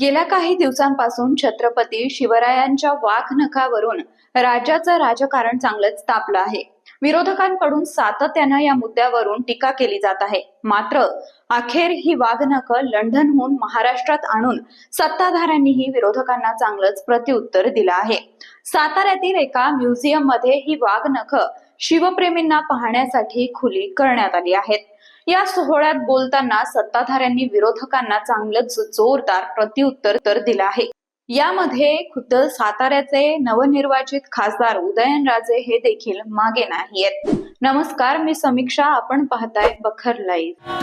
गेल्या काही दिवसांपासून छत्रपती शिवरायांच्या वाघनखावरून राज्याचं राजकारण चांगलंच तापलं आहे. विरोधकांकडून सातत्यानं या मुद्द्यावरून टीका केली जात आहे. मात्र अखेर ही वाघनख लंडनहून महाराष्ट्रात आणून सत्ताधाऱ्यांनीही विरोधकांना चांगलंच प्रत्युत्तर दिलं आहे. साताऱ्यातील एका म्युझियममध्ये ही वाघनख शिवप्रेमींना पाहण्यासाठी खुली करण्यात आली आहेत. या सोहळ्यात बोलताना सत्ताधाऱ्यांनी विरोधकांना चांगलंच जोरदार प्रत्युत्तर तर दिलं आहे. यामध्ये खुद्द साताऱ्याचे नवनिर्वाचित खासदार उदयनराजे हे देखील मागे नाहीयेत नमस्कार मी समीक्षा. आपण पाहताय बखर लाईव्ह.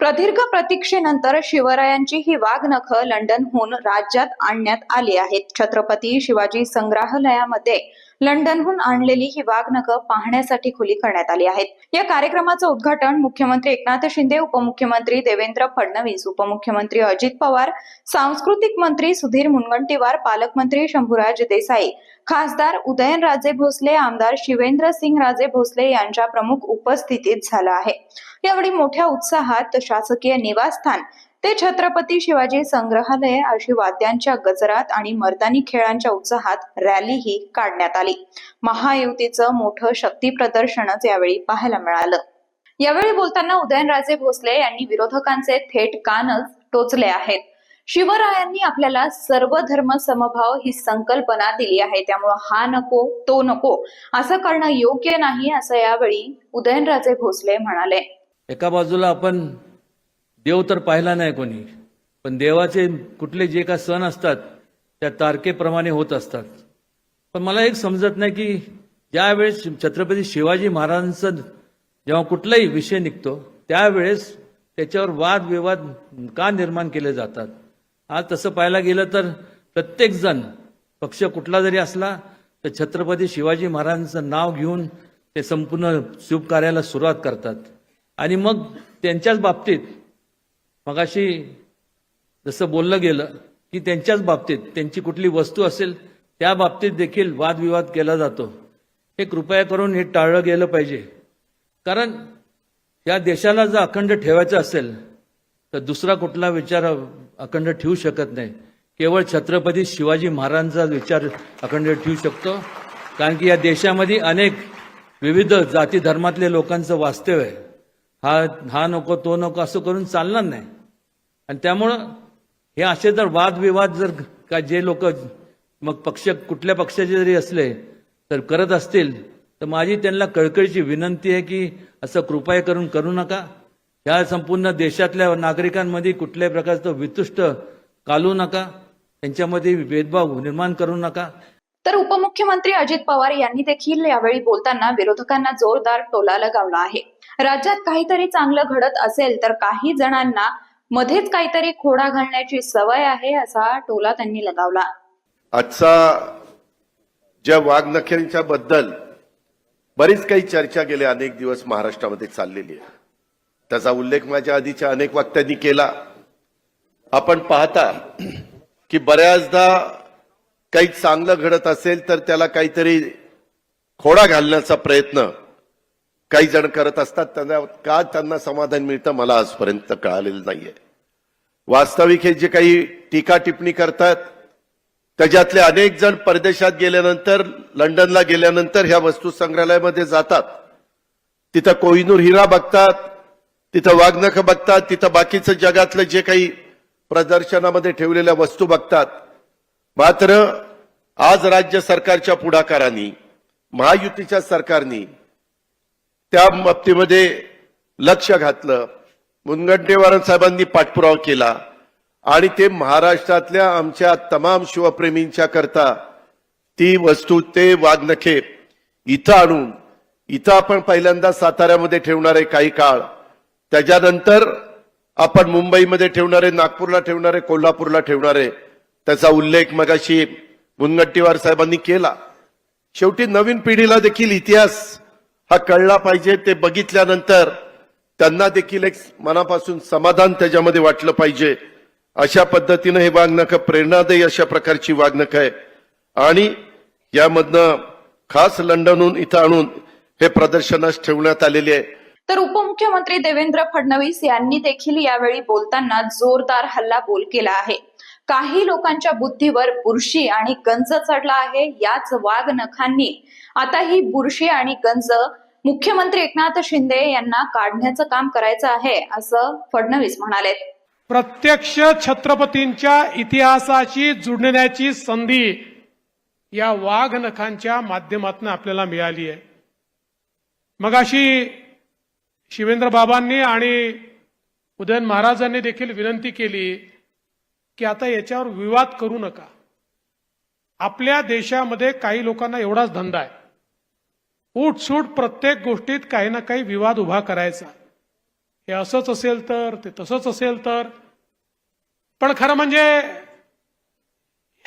प्रदीर्घ प्रतीक्षेनंतर शिवरायांची ही वाघनख लंडनहून राज्यात आणण्यात आली आहेत छत्रपती शिवाजी संग्रहालयामध्ये लंडनहून आणलेली ही वाघनख पाहण्यासाठी खुली करण्यात आली आहेत. या कार्यक्रमाचं उद्घाटन मुख्यमंत्री एकनाथ शिंदे उपमुख्यमंत्री देवेंद्र फडणवीस उपमुख्यमंत्री अजित पवार सांस्कृतिक मंत्री सुधीर मुनगंटीवार पालकमंत्री शंभूराज देसाई खासदार उदयनराजे भोसले आमदार शिवेंद्र सिंग राजे भोसले यांच्या प्रमुख उपस्थितीत झालं आहे. यावेळी मोठ्या उत्साहात शासकीय निवासस्थान ते छत्रपती शिवाजी संग्रहालय अशी वाद्यांच्या गजरात आणि मर्दानी खेळांच्या उत्साहात रॅलीही काढण्यात आली. महायुतीचं मोठं शक्ती प्रदर्शनच यावेळी पाहायला मिळालं. यावेळी बोलताना उदयनराजे भोसले यांनी विरोधकांचे थेट कानच टोचले आहेत. शिवरायांनी आपल्याला सर्व धर्म समभाव ही संकल्पना दिली आहे. त्यामुळं हा नको तो नको असं करणं योग्य नाही असं यावेळी उदयनराजे भोसले म्हणाले. एका बाजूला आपण देव तर पाहिला नाही कोणी पण देवाचे कुठले जे का सण असतात त्या तारखेप्रमाणे होत असतात. पण मला एक समजत नाही की ज्यावेळेस छत्रपती शिवाजी महाराजांचं जेव्हा कुठलाही विषय निघतो त्यावेळेस त्याच्यावर वादविवाद का निर्माण केले जातात? आज तसं पाहायला गेलं तर प्रत्येक जण पक्ष कुठला जरी असला तर छत्रपती शिवाजी महाराजांचं नाव घेऊन ते संपूर्ण शुभ कार्याला सुरुवात करतात. आणि मग त्यांच्याच बाबतीत मगाशी जसं बोललं गेलं की त्यांच्याच बाबतीत त्यांची कुठली वस्तू असेल त्या बाबतीत देखील वादविवाद केला जातो. हे कृपया करून हे टाळलं गेलं पाहिजे. कारण या देशाला जर अखंड ठेवायचं असेल तर दुसरा कुठला विचार अखंड ठेवू शकत नाही. केवळ छत्रपती शिवाजी महाराजांचा विचार अखंड ठेवू शकतो. कारण की या देशामध्ये अनेक विविध जाती धर्मातले लोकांचं वास्तव्य आहे. हा हा नको तो नको असं करून चालणार नाही. आणि त्यामुळं हे असे जर वादविवाद जर का जे लोक मग पक्ष कुठल्या पक्षाचे जरी असले तर करत असतील तर माझी त्यांना कळकळीची विनंती आहे की असं कृपया करून करू नका. या संपूर्ण देशातल्या नागरिकांमध्ये कुठल्याही प्रकारचं वितुष्ट कालू नका. त्यांच्यामध्ये भेदभाव निर्माण करू नका. तर उपमुख्यमंत्री अजित पवार यांनी देखील यावेळी बोलताना विरोधकांना जोरदार टोला लगावला आहे. राज्यात काहीतरी चांगलं घडत असेल तर काही जणांना मध्येच काहीतरी खोडा घालण्याची सवय आहे असा टोला त्यांनी लगावला. आजचा ज्या वाघनख्यांच्या बद्दल बरीच काही चर्चा गेले अनेक दिवस महाराष्ट्रामध्ये चाललेली आहे. त्याचा उल्लेख माझ्या आधीच्या अनेक वक्त्यांनी केला. आपण पाहता की बऱ्याचदा काही चांगलं घडत असेल तर त्याला काहीतरी खोडा घालण्याचा प्रयत्न काही जण करत असतात त्यांना का त्यांना समाधान मिळतं मला आजपर्यंत कळालेलं नाहीये. वास्तविक हे जे काही टीका टिप्पणी करतात त्याच्यातले अनेक जण परदेशात गेल्यानंतर लंडनला गेल्यानंतर ह्या वस्तू संग्रहालयामध्ये जातात. तिथं कोहिनूर हिरा बघतात तिथं वाघनख बघतात तिथं बाकीचं जगातलं जे काही प्रदर्शनामध्ये ठेवलेल्या वस्तू बघतात. मात्र आज राज्य सरकारच्या पुढाकारांनी महायुतीच्या सरकारनी त्या बाबतीमध्ये लक्ष घातलं. मुनगंटीवार साहेबांनी पाठपुरावा केला. आणि ते महाराष्ट्रातल्या आमच्या तमाम शिवप्रेमींच्या करता ती वस्तू ते वाघनखे इथं आणून इथं आपण पहिल्यांदा साताऱ्यामध्ये ठेवणार आहे काही काळ त्याच्यानंतर आपण मुंबईमध्ये ठेवणारे नागपूरला ठेवणारे कोल्हापूरला ठेवणारे त्याचा उल्लेख मगाशी मुनगंटीवार साहेबांनी केला. शेवटी नवीन पिढीला देखील इतिहास हा कळला पाहिजे ते बघितल्यानंतर त्यांना देखील एक मनापासून समाधान त्याच्यामध्ये वाटलं पाहिजे. अशा पद्धतीनं हे वागणं प्रेरणादायी अशा प्रकारची वाघनख आहे. आणि यामधनं खास लंडनहून इथं आणून हे प्रदर्शनास ठेवण्यात आलेले आहे. तर उपमुख्यमंत्री देवेंद्र फडणवीस यांनी देखील यावेळी बोलताना जोरदार हल्लाबोल केला आहे. काही लोकांच्या बुद्धीवर बुरशी आणि गंज चढला आहे. याच वाघ नखांनी आता ही बुरशी आणि गंज मुख्यमंत्री एकनाथ शिंदे यांना काढण्याचं काम करायचं आहे असं फडणवीस म्हणाले प्रत्यक्ष छत्रपतींच्या इतिहासाशी जुडण्याची संधी या वाघ नखांच्या माध्यमातून आपल्याला मिळाली आहे. मग अशी शिवेंद्र बाबांनी आणि उदयन महाराजांनी देखील विनंती केली की आता याच्यावर विवाद करू नका. आपल्या देशामध्ये काही लोकांना एवढाच धंदा आहे. उठसूट प्रत्येक गोष्टीत काही ना काही विवाद उभा करायचा. हे असंच असेल तर ते तसंच असेल तर. पण खरं म्हणजे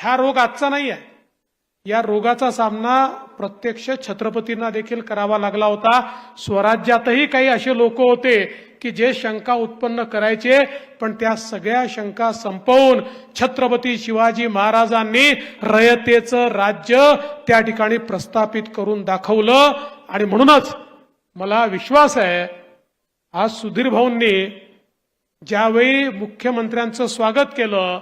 हा रोग आजचा नाही आहे या रोगाचा सामना प्रत्यक्ष छत्रपतींना देखील करावा लागला होता. स्वराज्यातही काही असे लोक होते की जे शंका उत्पन्न करायचे पण त्या सगळ्या शंका संपवून छत्रपती शिवाजी महाराजांनी रयतेचं राज्य त्या ठिकाणी प्रस्थापित करून दाखवलं. आणि म्हणूनच मला विश्वास आहे आज सुधीर भाऊंनी ज्यावेळी मुख्यमंत्र्यांचं स्वागत केलं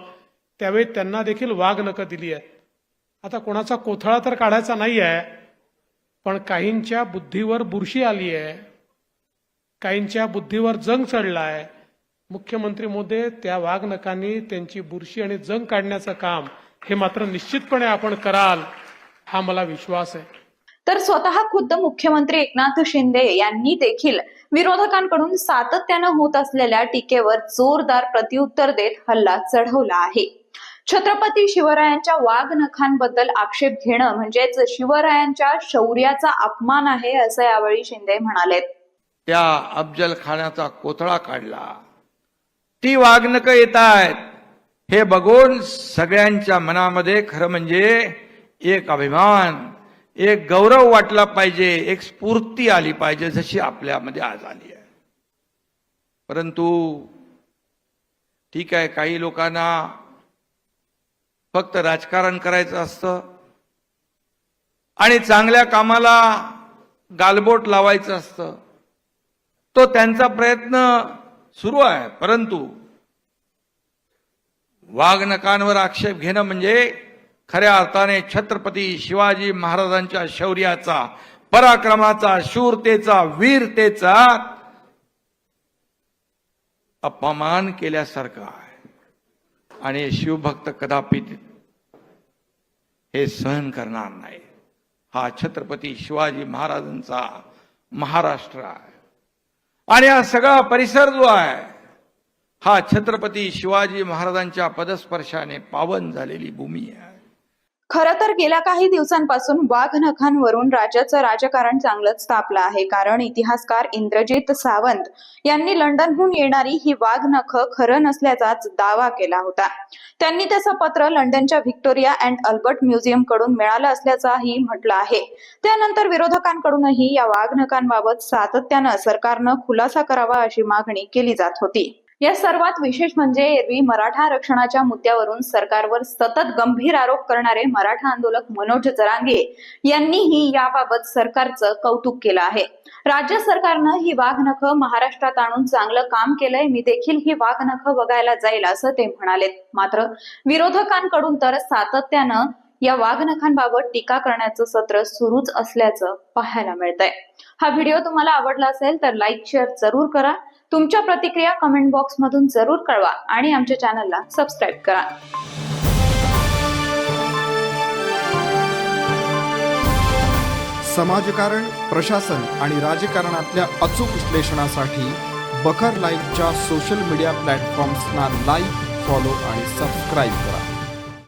त्यावेळी त्यांना देखील वाघ दिली आहे. आता कोणाचा कोथळा तर काढायचा नाही आहे पण काहींच्या बुद्धीवर बुरशी आली आहे काहींच्या बुद्धीवर जंग चढला आहे मुख्यमंत्री मोदी त्या वाघनकांनी त्यांची बुरशी आणि जंग काढण्याचं काम हे मात्र निश्चितपणे आपण कराल हा मला विश्वास आहे. तर स्वतः खुद्द मुख्यमंत्री एकनाथ शिंदे यांनी देखील विरोधकांकडून सातत्यानं होत असलेल्या टीकेवर जोरदार प्रत्युत्तर देत हल्ला चढवला आहे. छत्रपती शिवरायांच्या वाघनखांबद्दल आक्षेप घेणं म्हणजेच शिवरायांच्या शौर्याचा अपमान आहे असं यावेळी शिंदे म्हणाले त्या अफजल खानाचा कोथळा काढला. ती वाघनक येत आहेत. हे बघून सगळ्यांच्या मनामध्ये खरं म्हणजे एक अभिमान एक गौरव वाटला पाहिजे एक स्फूर्ती आली पाहिजे जशी आपल्यामध्ये आज आली आहे. परंतु ठीक आहे काही लोकांना फक्त राजकारण करायचं असतं. आणि चांगल्या कामाला गालबोट लावायचं असतं. तो त्यांचा प्रयत्न सुरू आहे परंतु वाघनकांवर आक्षेप घेणं म्हणजे खऱ्या अर्थाने छत्रपती शिवाजी महाराजांच्या शौर्याचा पराक्रमाचा शूरतेचा वीरतेचा अपमान केल्यासारखा आणि शिवभक्त कदापि हे सहन करणार नाही. हा छत्रपती शिवाजी महाराजांचा महाराष्ट्र आहे. आणि हा सगळा परिसर जो आहे हा छत्रपती शिवाजी महाराजांच्या पदस्पर्शाने पावन झालेली भूमी आहे. खरं तर गेल्या काही दिवसांपासून वाघ नखांवरून राज्याचं राजकारण चांगलंच तापलं आहे. कारण इतिहासकार इंद्रजित सावंत यांनी लंडनहून येणारी ही वाघ नख खरं नसल्याचाच दावा केला होता. त्यांनी त्याचं पत्र लंडनच्या व्हिक्टोरिया अँड अल्बर्ट म्युझियमकडून मिळालं असल्याचाही म्हटलं आहे. त्यानंतर विरोधकांकडूनही या वाघ नखांबाबत सातत्यानं सरकारनं खुलासा करावा अशी मागणी केली जात होती. या सर्वात विशेष म्हणजे एरवी मराठा आरक्षणाच्या मुद्द्यावरून सरकारवर सतत गंभीर आरोप करणारे मराठा आंदोलक मनोज जरांगे यांनीही याबाबत सरकारचं कौतुक केलं आहे. राज्य सरकारनं ही वाघनख महाराष्ट्रात आणून चांगलं काम केलंय मी देखील ही वाघनख बघायला जाईल असं ते म्हणाले. मात्र विरोधकांकडून तर सातत्यानं या वाघनखांबाबत टीका करण्याचं सत्र सुरूच असल्याचं पाहायला मिळतंय. हा व्हिडिओ तुम्हाला आवडला असेल तर लाईक शेअर जरूर करा. तुमच्या प्रतिक्रिया कमेंट बॉक्स मधून जरूर कळवा आणि आमच्या चॅनलला सबस्क्राईब करा. समाजकारण प्रशासन आणि राजकारणातल्या अचूक विश्लेषणासाठी बखर लाईव्हच्या सोशल मीडिया प्लॅटफॉर्म्सना लाईक फॉलो आणि सबस्क्राईब करा.